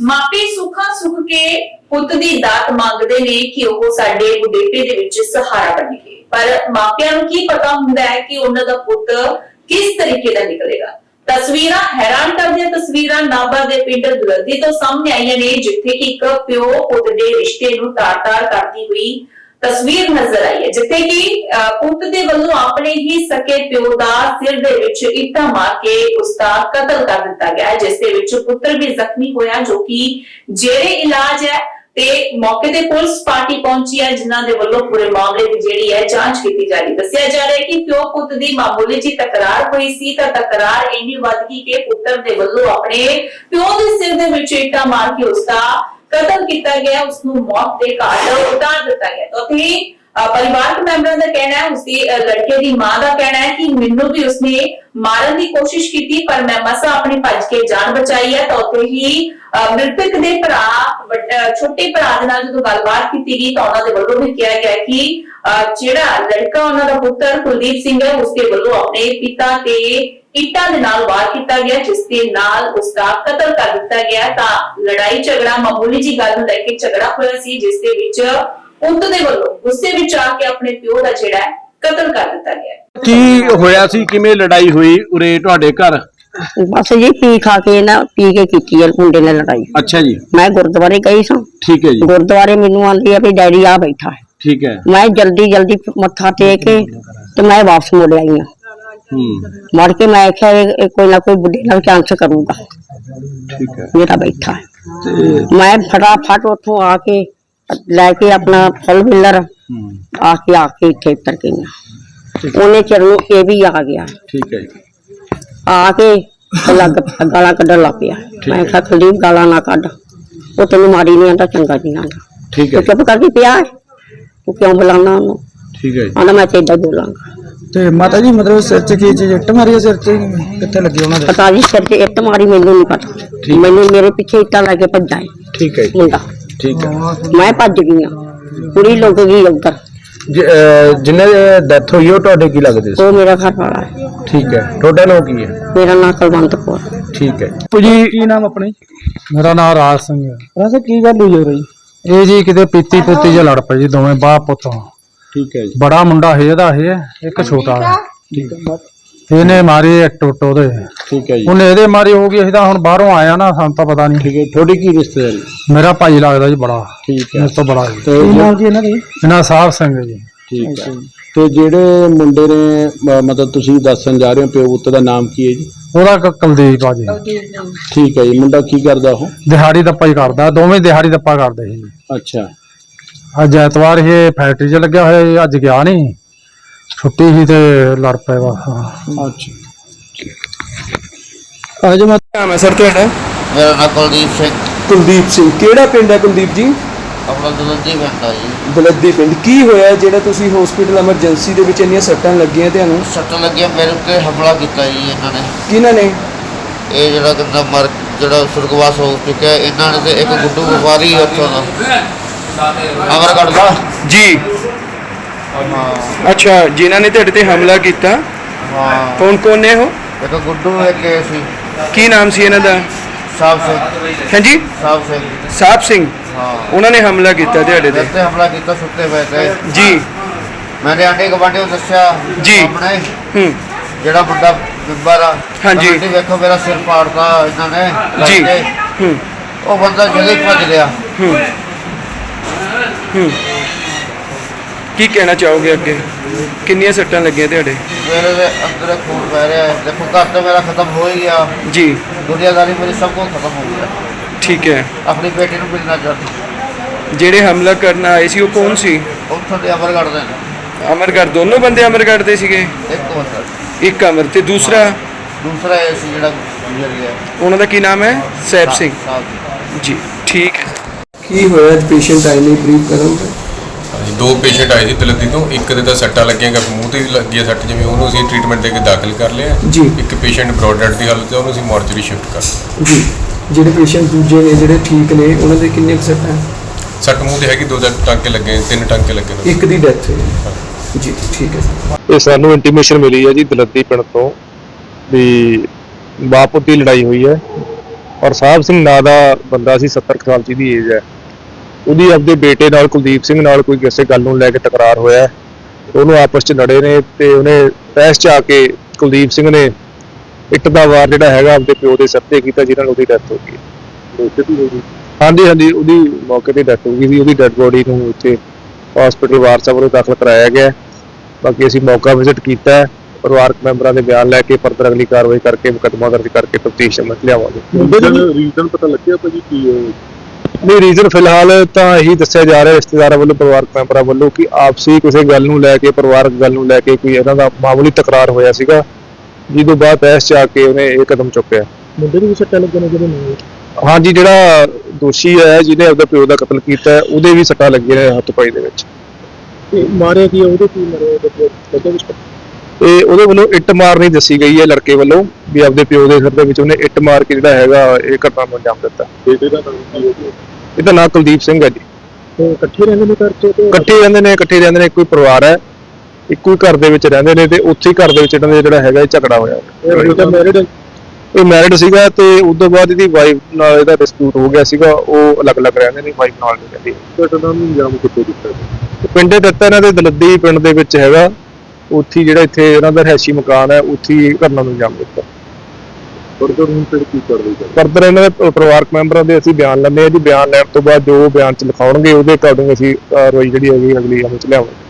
ਮਾਪੇ ਸੁੱਖਾ ਸੁੱਖ ਕੇ ਪੁੱਤ ਦੀ ਦਾਤ ਮੰਗਦੇ ਨੇ ਕਿ ਉਹ ਸਾਡੇ ਬੁਢੇਪੇ ਦੇ ਵਿੱਚ ਸਹਾਰਾ ਬਣਨਗੇ ਪਰ ਮਾਪਿਆਂ ਨੂੰ ਕੀ ਪਤਾ ਹੁੰਦਾ ਹੈ ਕਿ ਉਹਨਾਂ ਦਾ ਪੁੱਤ ਕਿਸ ਤਰੀਕੇ ਦਾ ਨਿਕਲੇਗਾ? ਤਸਵੀਰਾਂ ਹੈਰਾਨ ਕਰਦੀਆਂ ਤਸਵੀਰਾਂ ਨਾਭਾ ਦੇ ਪਿੰਡ ਦੁਲੱਦੀ ਤੋਂ ਸਾਹਮਣੇ ਆਈਆਂ ਨੇ, ਜਿੱਥੇ ਕਿ ਇੱਕ ਪਿਓ ਪੁੱਤ ਦੇ ਰਿਸ਼ਤੇ ਨੂੰ ਤਾਰ-ਤਾਰ ਕਰਦੀ ਹੋਈ ਤਸਵੀਰ ਨਜ਼ਰ ਆਈ ਹੈ, ਜਿੱਥੇ ਕਿ ਪੁੱਤ ਦੇ ਵੱਲੋਂ ਆਪਣੇ ਹੀ ਸਕੇ ਪਿਓ ਦਾ ਸਿਰ ਦੇ ਵਿੱਚ ਇੱਟਾਂ ਮਾਰ ਕੇ ਉਸ ਦਾ ਕਤਲ ਕਰ ਦਿੱਤਾ ਗਿਆ ਹੈ, ਜਿਸ ਦੇ ਵਿੱਚ ਪੁੱਤਰ ਵੀ ਜ਼ਖਮੀ ਹੋਇਆ, ਜੋ ਕਿ ਜਿਹੜੇ ਇਲਾਜ ਹੈ ਤੇ ਮੌਕੇ ਤੇ ਪੁਲਿਸ ਪਾਰਟੀ ਪਹੁੰਚੀ ਹੈ, ਜਿਨ੍ਹਾਂ ਦੇ ਵੱਲੋਂ ਪੂਰੇ ਮਾਮਲੇ ਦੀ ਜਿਹੜੀ ਹੈ ਜਾਂਚ ਕੀਤੀ ਜਾ ਰਹੀ ਦੱਸਿਆ ਜਾ ਰਿਹਾ ਹੈ ਕਿ ਪਿਓ ਪੁੱਤ ਦੀ ਮਾਮੂਲੀ ਜੀ ਤਕਰਾਰ ਹੋਈ ਸੀ, ਤਾਂ ਤਕਰਾਰ ਇੰਨੀ ਵੱਧ ਗਈ ਕਿ ਪੁੱਤਰ ਦੇ ਵੱਲੋਂ ਆਪਣੇ ਪਿਓ ਦੇ ਸਿਰ ਦੇ ਵਿੱਚ ਇੱਟਾਂ ਮਾਰ ਕੇ ਉਸ ਦਾ ਕਤਲ ਕੀਤਾ ਗਿਆ ਉਸ ਨੂੰ ਮੌਤ ਦੇ ਘਾਟ ਉਤਾਰ ਦਿੱਤਾ ਗਿਆ ਤਾਂ ਉੱਥੇ ਅਹ, ਪਰਿਵਾਰਕ ਮੈਂਬਰਾਂ ਦਾ ਕਹਿਣਾ ਹੈ ਉਸਦੀ ਅਹ, ਲੜਕੇ ਦੀ ਮਾਂ ਦਾ ਕਹਿਣਾ ਹੈ ਕਿ ਮੈਨੂੰ ਵੀ ਉਸਨੇ ਮਾਰਨ ਦੀ ਕੋਸ਼ਿਸ਼ ਕੀਤੀ ਪਰ ਮੈਂ ਮਸਾ ਆਪਣੀ ਭੱਜ ਕੇ ਜਾਨ ਬਚਾਈ ਹੈ ਤਾਂ ਉੱਥੇ ਹੀ ਅਹ, ਮ੍ਰਿਤਕ ਦੇ ਭਰਾ ਵੱਡ- ਅਹ, ਛੋਟੇ ਭਰਾ ਦੇ ਨਾਲ ਜਦੋਂ ਗੱਲਬਾਤ ਕੀਤੀ ਗਈ ਤਾਂ ਉਹਨਾਂ ਦੇ ਵੱਲੋਂ ਵੀ ਕਿਹਾ ਗਿਆ ਕਿ ਅਹ, ਜਿਹੜਾ ਲੜਕਾ ਉਹਨਾਂ ਦਾ ਪੁੱਤਰ ਕੁਲਦੀਪ ਸਿੰਘ ਹੈ ਉਸਦੇ ਵੱਲੋਂ ਆਪਣੇ ਪਿਤਾ ਤੇ ਇੱਟਾਂ ਦੇ ਨਾਲ ਵਾਰ ਕੀਤਾ ਗਿਆ ਜਿਸ ਦੇ ਨਾਲ ਉਸ ਦਾ ਕਤਲ ਕਰ ਦਿੱਤਾ ਗਿਆ ਤਾਂ ਲੜਾਈ ਝਗੜਾ ਮਾਮੂਲੀ ਜੀ ਗੱਲ ਨੂੰ ਲੈ ਕੇ ਝਗੜਾ ਹੋਇਆ ਸੀ ਜਿਸ ਦੇ ਵਿੱਚ ਪੁੱਤ ਦੇ ਵੱਲੋਂ ਗੁੱਸੇ ਵਿੱਚ ਆ ਕੇ ਆਪਣੇ ਪਿਓ ਦਾ ਜਿਹੜਾ ਕਤਲ ਕਰ ਦਿੱਤਾ ਗਿਆ ਕੀ ਹੋਇਆ ਸੀ? ਕਿਵੇਂ ਲੜਾਈ ਹੋਈ ਉਰੇ ਤੁਹਾਡੇ ਘਰ? ਬਸ ਜੀ ਪੀ ਖਾ ਕੇ ਨਾ ਪੀ ਕੇ ਕੀਤੀ ਹੈ ਮੁੰਡੇ ਨੇ ਲੜਾਈ। ਅੱਛਾ ਜੀ। ਮੈਂ ਗੁਰਦੁਆਰੇ ਗਈ ਸਾਂ। ਠੀਕ ਹੈ ਜੀ। ਗੁਰਦੁਆਰੇ ਮੈਨੂੰ ਆਂਦੀ ਆ ਵੀ ਡੈਡੀ ਆ ਬੈਠਾ ਹੈ। ਠੀਕ ਹੈ। ਮੈਂ ਜਲਦੀ ਜਲਦੀ ਮੱਥਾ ਟੇਕ ਕੇ ਤੇ ਮੈਂ ਵਾਪਸ ਮੁੜ ਆਈ ਹੂੰ। ਮੁੜ ਕੇ ਮੈਂ ਆਖਿਆ ਇਹ ਇਹ ਕੋਈ ਨਾ ਕੋਈ ਬੁੱਢੇ ਨਾਲ ਚਾਂਸ ਕਰੂਗਾ। ਠੀਕ ਹੈ। ਮੇਰਾ ਬੈਠਾ ਹੈ। ਤੇ ਮੈਂ ਫਟਾਫਟ ਉੱਥੋਂ ਆ ਕੇ ਲੈ ਕੇ ਆਪਣਾ ਫਲ ਮਿਲਰ ਹੂੰ। ਆ ਕੇ ਆ ਕੇ ਇੱਥੇ ਉਤਰ ਗਈ ਹਾਂ। ਉਹਨੇ ਚਿਰ ਨੂੰ ਇਹ ਵੀ ਆ ਗਿਆ। ਠੀਕ ਹੈ ਜੀ। ਆ ਕੇ ਲੱਗ ਗਾਲਾਂ ਕੱਢਣ ਲੱਗ ਪਿਆ। ਮੈਂ ਕਿਹਾ ਕੁਲਦੀਪ ਗਾਲਾਂ ਨਾ ਕੱਢ। ਉਹ ਤੈਨੂੰ ਮਾਰੀ ਨਹੀਂ ਆਂਦਾ ਚੰਗਾ ਨਹੀਂ ਆਂਦਾ ਠੀਕ ਹੈ। ਤੂੰ ਚੁੱਪ ਕਰਕੇ ਪਿਆ ਹੈ। ਤੂੰ ਕਿਉਂ ਬੁਲਾਉਣਾ ਉਹਨੂੰ? ਠੀਕ ਹੈ ਜੀ। ਆਂਦਾ ਮੈਂ ਤੇ ਏਦਾਂ ਬੋਲਾਂਗਾ। ਤੇ ਮਾਤਾ ਜੀ ਮਤਲਬ ਸਿਰ 'ਚ ਕੀ ਚੀਜ਼ ਇੱਟ ਮਾਰੀ ਆ ਸਿਰ 'ਚ? ਕਿੱਥੇ ਲੱਗੀ ਉਹਨਾਂ ਦੇ? ਪਤਾ ਜੀ ਸਿਰ ਤੇ ਇੱਟ ਮਾਰੀ ਮੈਨੂੰ ਨਹੀਂ ਪਤਾ। ਮੈਨੂੰ ਮੇਰੇ ਪਿੱਛੇ ਇੱਟਾਂ ਲੈ ਕੇ ਭੱਜਾ ਹੈ ਠੀਕ ਹੈ ਜੀ। ਮੁੰਡਾ। ਠੀਕ ਹੈ। ਮੈਂ ਭੱਜ ਗਈ ਹਾਂ ਕੁੜੀ ਲੁੱਕ ਗਈ ਉੱਧਰ। ਜਿੰਨੇ ਡੈਥ ਹੋਈ ਉਹ ਤੁਹਾਡੇ ਕੀ ਲੱਗਦੇ ਸੀ? ਉਹ ਮੇਰਾ ਘਰ ਵਾਲਾ ਹੈ। ਠੀਕ ਹੈ। ਤੁਹਾਡਾ ਨਾਮ ਕੀ ਹੈ? ਮੇਰਾ ਨਾਂ ਕੁਲਵੰਤ ਕੌਰ। ਠੀਕ ਹੈ। ਜੀ ਕੀ ਨਾਮ ਆਪਣੀ ਮੇਰਾ ਨਾਮ ਰਾਜ ਸਿੰਘ ਹੈ। ਰਾਸੇ ਕੀ ਗੱਲ ਹੋਈ ਹੋ ਰਹੀ ਇਹ ਜੀ ਕਿਤੇ ਪੀਤੀ ਪੁੱਤੀ ਜਿਹਾ ਲੜ ਪਏ ਜੀ ਦੋਵੇਂ ਬਾਪ ਪੁੱਤ। ਠੀਕ ਹੈ ਜੀ। ਬੜਾ ਮੁੰਡਾ ਹੈ ਇਹਦਾ ਇਹ ਇੱਕ ਛੋਟਾ। ਹੈ। ਇਹਨੇ ਮਾਰੇ ਇੱਕ ਟੁੱਟ ਉਹਦੇ। ਠੀਕ ਹੈ ਜੀ। ਉਹਨੇ ਇਹਦੇ ਮਾਰੀ ਹੋ ਗਈ ਅਸੀਂ ਤਾਂ ਹੁਣ ਬਾਹਰੋਂ ਆਇਆ ਨਾ ਸਾਨੂੰ ਤਾਂ ਪਤਾ ਨਹੀਂ। ਠੀਕ ਹੈ। ਤੁਹਾਡੀ ਕੀ ਰਿਸ਼ਤੇਦਾਰੀ? ਮੇਰਾ ਭਾਈ ਲੱਗਦਾ ਜੀ ਬੜਾ। ਠੀਕ ਹੈ। ਮੇਰੇ ਤੋਂ ਬੜਾ ਜੀ। ਤੇ ਕੀ ਨਾਮ ਜੀ ਇਹਨਾਂ ਦੇ ਇਹਨਾਂ ਸਾਹਿਬ ਸਿੰਘ ਜੀ। ਠੀਕ ਹੈ। ਤੇ ਜਿਹੜੇ ਮੁੰਡੇ ਨੇ ਮਤਲਬ ਤੁਸੀਂ ਦੱਸਣ ਜਾ ਰਹੇ ਹੋ ਪਿਓ ਪੁੱਤ ਦਾ ਨਾਮ ਕੀ ਹੈ ਜੀ? ਉਹਦਾ ਕੁਲਦੀਪ ਆ ਜੀ। ਠੀਕ ਹੈ ਜੀ। ਮੁੰਡਾ ਕੀ ਕਰਦਾ ਉਹ? ਦਿਹਾੜੀ ਦੱਪਾ ਹੀ ਕਰਦਾ ਦੋਵੇਂ ਦਿਹਾੜੀ ਦੱਪਾ ਕਰਦੇ ਸੀ ਜੀ। ਅੱਛਾ। ਅੱਜ ਐਤਵਾਰ ਇਹ ਫੈਕਟਰੀ 'ਚ ਲੱਗਿਆ ਹੋਇਆ ਜੀ ਅੱਜ ਗਿਆ ਨਹੀਂ। ਛੁੱਟੀ ਸੀ ਤੇ ਲੜ ਪਏ ਵਾ ਹਾਂ ਅੱਛਾ ਅੱਜ ਮੈਂ। ਨਾਮ ਹੈ ਸਰ ਤੁਹਾਡਾ? ਮੇਰਾ ਨਾਮ ਕੁਲਦੀਪ ਸਿੰਘ। ਕੁਲਦੀਪ ਸਿੰਘ। ਕਿਹੜਾ ਪਿੰਡ ਹੈ ਕੁਲਦੀਪ ਜੀ? ਆਪਣਾ ਦਲੰਦੀ ਪਿੰਡ ਆ ਜੀ। ਦਲੱਦੀ ਪਿੰਡ। ਕੀ ਹੋਇਆ ਜਿਹੜਾ ਤੁਸੀਂ ਹਸਪੀਟਲ ਐਮਰਜੈਂਸੀ ਦੇ ਵਿੱਚ ਇੰਨੀਆਂ ਸੱਟਾਂ ਲੱਗੀਆਂ ਤੁਹਾਨੂੰ? ਸੱਟ ਲੱਗਿਆ ਮੇਰੇ ਉੱਤੇ ਹਮਲਾ ਕੀਤਾ ਜੀ ਇਹਨਾਂ ਨੇ। ਕਿਹਨਾਂ ਨੇ? ਇਹ ਜਿਹੜਾ ਕਹਿੰਦਾ ਮਰ ਜਿਹੜਾ ਸੁਰਗਵਾਸ ਹੋ ਚੁੱਕਿਆ ਹੈ, ਇਹਨਾਂ ਨੇ ਤੇ ਇੱਕ ਗੁੱਡੂ ਵਪਾਰੀ ਉੱਥੋਂ ਦਾ। ਅਮਰਗੜ੍ਹ ਦਾ? ਜੀ। ਅੱਛਾ ਜਿਨ੍ਹਾਂ ਨੇ ਤੁਹਾਡੇ ਤੇ ਹਮਲਾ ਕੀਤਾ ਹਾਂ। ਕੌਣ ਕੌਣ ਨੇ ਉਹ? ਇੱਕ ਗੁੱਡੂ ਇੱਕ ਇਹ ਸੀ। ਕੀ ਨਾਮ ਸੀ ਇਹਨਾਂ ਦਾ? ਸਾਹਿਬ ਸਿੰਘ। ਹਾਂਜੀ? ਸਾਹਿਬ ਸਿੰਘ। ਸਾਹਿਬ ਸਿੰਘ। ਹਾਂ। ਉਹਨਾਂ ਨੇ ਹਮਲਾ ਕੀਤਾ ਤੁਹਾਡੇ ਤੇ? ਤੇ ਹਮਲਾ ਕੀਤਾ ਸੁੱਤੇ ਪਏ ਤੇ। ਜੀ। ਮੈंने ਆਂਡੇ ਗਵਾਂਡੇ ਨੂੰ ਦੱਸਿਆ ਜੀ। ਆਪਣੇ। ਹੂੰ। ਜਿਹੜਾ ਮੁੰਡਾ ਬਿੰਬਰ ਆ। ਹਾਂਜੀ। ਵੇਖੋ ਮੇਰਾ ਸਿਰ ਪਾੜਦਾ ਇਹਨਾਂ ਨੇ। ਜੀ। ਹੂੰ। ਉਹ ਬੰਦਾ ਜਦੇ ਭੱਜ ਗਿਆ। ਹੂੰ। ਹੂੰ। ਕੀ ਕਹਿਣਾ ਚਾਹੋਗੇ ਅੱਗੇ? ਕਿੰਨੀਆਂ ਸੱਟਾਂ ਲੱਗੀਆਂ ਤੁਹਾਡੇ? ਮੇਰੇ ਦੇ ਅੰਦਰ ਖੂਨ ਵਹਿ ਰਿਹਾ ਹੈ। ਦੇਖੋ ਘਰ ਤੇ ਮੇਰਾ ਖਤਮ ਹੋ ਹੀ ਗਿਆ। ਜੀ। ਦੁਨੀਆਦਾਰੀ ਮੇਰੀ ਸਭ ਕੁਝ ਖਤਮ ਹੋ ਗਿਆ ਠੀਕ ਹੈ। ਆਪਣੀ ਬੇਟੀ ਨੂੰ ਮਿਲਣਾ ਚਾਹਤੀ ਜਿਹੜੇ ਹਮਲਾ ਕਰਨ ਆਏ ਸੀ ਉਹ ਕੌਣ ਸੀ? ਉੱਥੋਂ ਦੇ ਅਮਰਗੜ੍ਹ ਦੇ ਨੇ। ਅਮਰਗੜ੍ਹ ਦੋਨੋਂ ਬੰਦੇ ਅਮਰਗੜ੍ਹ ਦੇ ਸੀਗੇ? ਇੱਕ ਬੰਦਾ ਇੱਕ ਅਮਰ ਤੇ ਦੂਸਰਾ? ਦੂਸਰਾ ਇਹ ਸੀ ਜਿਹੜਾ ਗੁਜ਼ਰ ਗਿਆ। ਉਹਨਾਂ ਦਾ ਕੀ ਨਾਮ ਹੈ? ਸੈਬ ਸਿੰਘ। ਸਾਹਿਬ। ਜੀ ਠੀਕ ਹੈ। ਕੀ ਹੋਇਆ ਪੇਸ਼ੈਂਟ ਆਏ ਨੇ ਬਰੀਫ ਕਰਨ ਹਾਂਜੀ, ਦੋ ਪੇਸ਼ੈਂਟ ਆਏ ਸੀ ਤਲਦੀ ਤੋਂ ਇੱਕ ਦੇ ਤਾਂ ਸੱਟਾਂ ਲੱਗੀਆਂ ਕਿ ਮੂੰਹ ਤੇ ਵੀ ਲੱਗੀ ਹੈ ਸੱਟ ਜਿਵੇਂ ਉਹਨੂੰ ਅਸੀਂ ਟ੍ਰੀਟਮੈਂਟ ਦੇ ਕੇ ਦਾਖਲ ਕਰ ਲਿਆ। ਜੀ। ਇੱਕ ਪੇਸ਼ੈਂਟ ਬ੍ਰੌਡ ਡੈਡ ਦੀ ਹਾਲਤ ਹੈ ਉਹਨੂੰ ਅਸੀਂ ਮੋਰਚਰੀ ਸ਼ਿਫਟ ਕਰ ਜੀ। ਜਿਹੜੇ ਪੇਸ਼ੈਂਟ ਦੂਜੇ ਨੇ ਜਿਹੜੇ ਠੀਕ ਨੇ ਉਹਨਾਂ ਦੇ ਕਿੰਨੇ ਕੁ ਸੱਟਾਂ ਸੱਟ ਮੂੰਹ ਤੇ ਹੈਗੀ ਦੋ ਚਾਰ ਟਾਂਕੇ ਲੱਗੇ ਤਿੰਨ ਟਾਂਕੇ ਲੱਗੇ ਨੇ ਇੱਕ ਦੀ ਡੈਥ ਹੋਈ। ਜੀ ਠੀਕ ਹੈ ਸਰ। ਇਹ ਸਾਨੂੰ ਇੰਟੀਮੇਸ਼ਨ ਮਿਲੀ ਹੈ ਜੀ ਦਲੱਦੀ ਪਿੰਡ ਤੋਂ ਵੀ ਬਾਪੂ ਦੀ ਲੜਾਈ ਹੋਈ ਹੈ। ਔਰ ਸਾਹਿਬ ਸਿੰਘ ਨਾਂ ਦਾ ਬੰਦਾ ਸੀ 70 ਕੁ ਸਾਲ ਦੀ ਦੀ ਏਜ ਹੈ। ਉਹਦੀ ਆਪਦੇ ਬੇਟੇ ਨਾਲ ਕੁਲਦੀਪ ਸਿੰਘ ਨਾਲ ਕੋਈ ਕਿਸੇ ਗੱਲ ਨੂੰ ਲੈ ਕੇ ਤਕਰਾਰ ਹੋਇਆ। ਉਹਨੂੰ ਆਪਸ ਚ ਲੜੇ ਨੇ ਤੇ ਉਹਨੇ ਤਹਿਸ ਚ ਆ ਕੇ ਕੁਲਦੀਪ ਸਿੰਘ ਨੇ ਇੱਟ ਦਾ ਵਾਰ ਜਿਹੜਾ ਹੈਗਾ ਆਪਦੇ ਪਿਓ ਦੇ ਸਿਰ ਤੇ ਕੀਤਾ ਜਿਹਨਾਂ ਨਾਲ ਉਹਦੀ ਡੈਥ ਹੋ ਗਈ। ਹਾਂਜੀ ਹਾਂਜੀ ਉਹਦੀ ਮੌਕੇ ਤੇ ਡੈਥ ਹੋ ਗਈ ਸੀ। ਉਹਦੀ ਡੈੱਡ ਬੋਡੀ ਨੂੰ ਇੱਥੇ ਹਸਪੀਟਲ ਵਾਰਸਾ ਵੱਲੋਂ ਦਾਖਲ ਕਰਾਇਆ ਗਿਆ। ਬਾਕੀ ਅਸੀਂ ਮੌਕਾ ਵਿਜ਼ਿਟ ਕੀਤਾ ਹੈ। ਪਰਿਵਾਰਕ ਮੈਂਬਰਾਂ ਦੇ ਬਿਆਨ ਲੈ ਕੇ ਫਰਦਰ ਅਗਲੀ ਕਾਰਵਾਈ ਕਰਕੇ ਮੁਕੱਦਮਾ ਦਰਜ ਕਰਕੇ ਤਫਤੀਸ਼ ਅਮਲ ਲਿਆਵਾਂਗੇ ਰੀਜ਼ਨ ਪਤਾ ਲੱਗਿਆ ਭਾਜੀ ਕੀ ਨਹੀਂ ਰੀਜ਼ਨ ਫਿਲਹਾਲ ਤਾਂ ਇਹੀ ਦੱਸਿਆ ਜਾ ਰਿਹਾ ਰਿਸ਼ਤੇਦਾਰਾਂ ਵੱਲੋਂ ਪਰਿਵਾਰਕ ਮੈਂਬਰਾਂ ਵੱਲੋਂ ਕਿ ਆਪਸੀ ਕਿਸੇ ਗੱਲ ਨੂੰ ਲੈ ਕੇ ਪਰਿਵਾਰਕ ਗੱਲ ਨੂੰ ਲੈ ਕੇ ਕੋਈ ਇਹਨਾਂ ਦਾ ਮਾਮੂਲੀ ਤਕਰਾਰ ਹੋਇਆ ਸੀਗਾ ਜਿਹਦੇ ਬਾਅਦ ਤਹਿਸ ਚ ਆ ਕੇ ਉਹਨੇ ਇਹ ਕਦਮ ਚੁੱਕਿਆ। ਮੁੰਡੇ ਨੂੰ ਵੀ ਸੱਟਾਂ ਲੱਗੀਆਂ ਨੇ ਜਿਹੜੇ ਨਹੀਂ? ਹਾਂਜੀ ਜਿਹੜਾ ਦੋਸ਼ੀ ਹੈ ਜਿਹਨੇ ਆਪਦੇ ਪਿਓ ਦਾ ਕਤਲ ਕੀਤਾ ਹੈ, ਉਹਦੇ ਵੀ ਸੱਟਾਂ ਲੱਗੀਆਂ ਨੇ ਹੱਥ ਪਾਈ ਦੇ ਵਿੱਚ। ਤੇ ਮਾਰਿਆ ਕੀ ਉਹਦੇ ਕੀ ਮਰਿਆ? ਬੱਚੇ ਵਿੱਚ ਤੇ ਉਹਦੇ ਵੱਲੋਂ ਇੱਟ ਮਾਰਨੀ ਦੱਸੀ ਗਈ ਹੈ ਲੜਕੇ ਵੱਲੋਂ। ਵੀ ਆਪਦੇ ਪਿਓ ਦੇ ਸਿਰ ਦੇ ਵਿੱਚ ਉਹਨੇ ਇੱਟ ਮਾਰ ਕੇ ਜਿਹੜਾ ਹੈਗਾ ਇਹ ਘਟਨਾ ਨੂੰ ਅੰਜਾਮ ਦਿੱਤਾ। ਬੇਟੇ ਦਾ ਨਾਮ ਕੀ ਹੈ ਇਹਦਾ ਨਾਮ ਕੁਲਦੀਪ ਸਿੰਘ ਹੈ ਜੀ। ਤੇ ਇਕੱਠੇ ਰਹਿੰਦੇ ਨੇ ਘਰ ਚ ਤੇ ਇਕੱਠੇ ਰਹਿੰਦੇ ਨੇ ਇਕੱਠੇ ਰਹਿੰਦੇ ਨੇ ਇੱਕੋ ਹੀ ਪਰਿਵਾਰ ਹੈ ਇੱਕੋ ਹੀ ਘਰ ਦੇ ਵਿੱਚ ਰਹਿੰਦੇ ਨੇ ਤੇ ਉੱਥੇ ਹੀ ਘਰ ਦੇ ਵਿੱਚ ਇਹਨਾਂ ਦਾ ਜਿਹੜਾ ਹੈਗਾ ਇਹ ਝਗੜਾ ਹੋਇਆ। ਬੇਟਾ ਮੈਰਿਡ ਇਹ ਮੈਰਿਡ ਸੀਗਾ ਤੇ ਉਸ ਤੋਂ ਬਾਅਦ ਇਹਦੀ ਵਾਈਫ ਨਾਲ ਇਹਦਾ ਡਿਸਪਿਊਟ ਹੋ ਗਿਆ ਸੀਗਾ ਉਹ ਅਲੱਗ-ਅਲੱਗ ਰਹਿੰਦੇ ਨੇ ਵਾਈਫ ਨਾਲ ਨਹੀਂ ਰਹਿੰਦੀ ਘਟਨਾ ਨੂੰ ਇੰਜਾਮ ਕਿੱਥੇ ਦਿੱਤਾ ਤੇ ਪਿੰਡੇ ਦਿੱਤਾ ਇਹਨਾਂ ਦੇ ਦਲੱਦੀ ਪਿੰਡ ਦੇ ਵਿੱਚ ਹੈਗਾ ਉੱਥੇ ਹੀ ਜਿਹੜਾ ਇੱਥੇ ਇਹਨਾਂ ਦਾ ਰਹਿਸ਼ੀ ਮਕਾਨ ਹੈ ਉੱਥੇ ਹੀ ਘਟਨਾ ਨੂੰ ਅੰਜਾਮ ਦਿੱਤਾ। ਫਰਦਰ ਹੁਣ ਫਿਰ ਕੀ ਕਰਦੇ ਫਰਦਰ ਇਹਨਾਂ ਦੇ ਪਰਿਵਾਰਕ ਮੈਂਬਰਾਂ ਦੇ ਅਸੀਂ ਬਿਆਨ ਲੈਂਦੇ ਹਾਂ ਜੀ, ਬਿਆਨ ਲੈਣ ਤੋਂ ਬਾਅਦ ਜੋ ਬਿਆਨ ਚ ਲਿਖਾਉਣਗੇ, ਉਹਦੇ ਅਕੋਰਡਿੰਗ ਅਸੀਂ ਕਾਰਵਾਈ ਜਿਹੜੀ ਹੈਗੀ ਅਗਲੀ ਅਮਲ ਚ ਲਿਆਵਾਂਗੇ।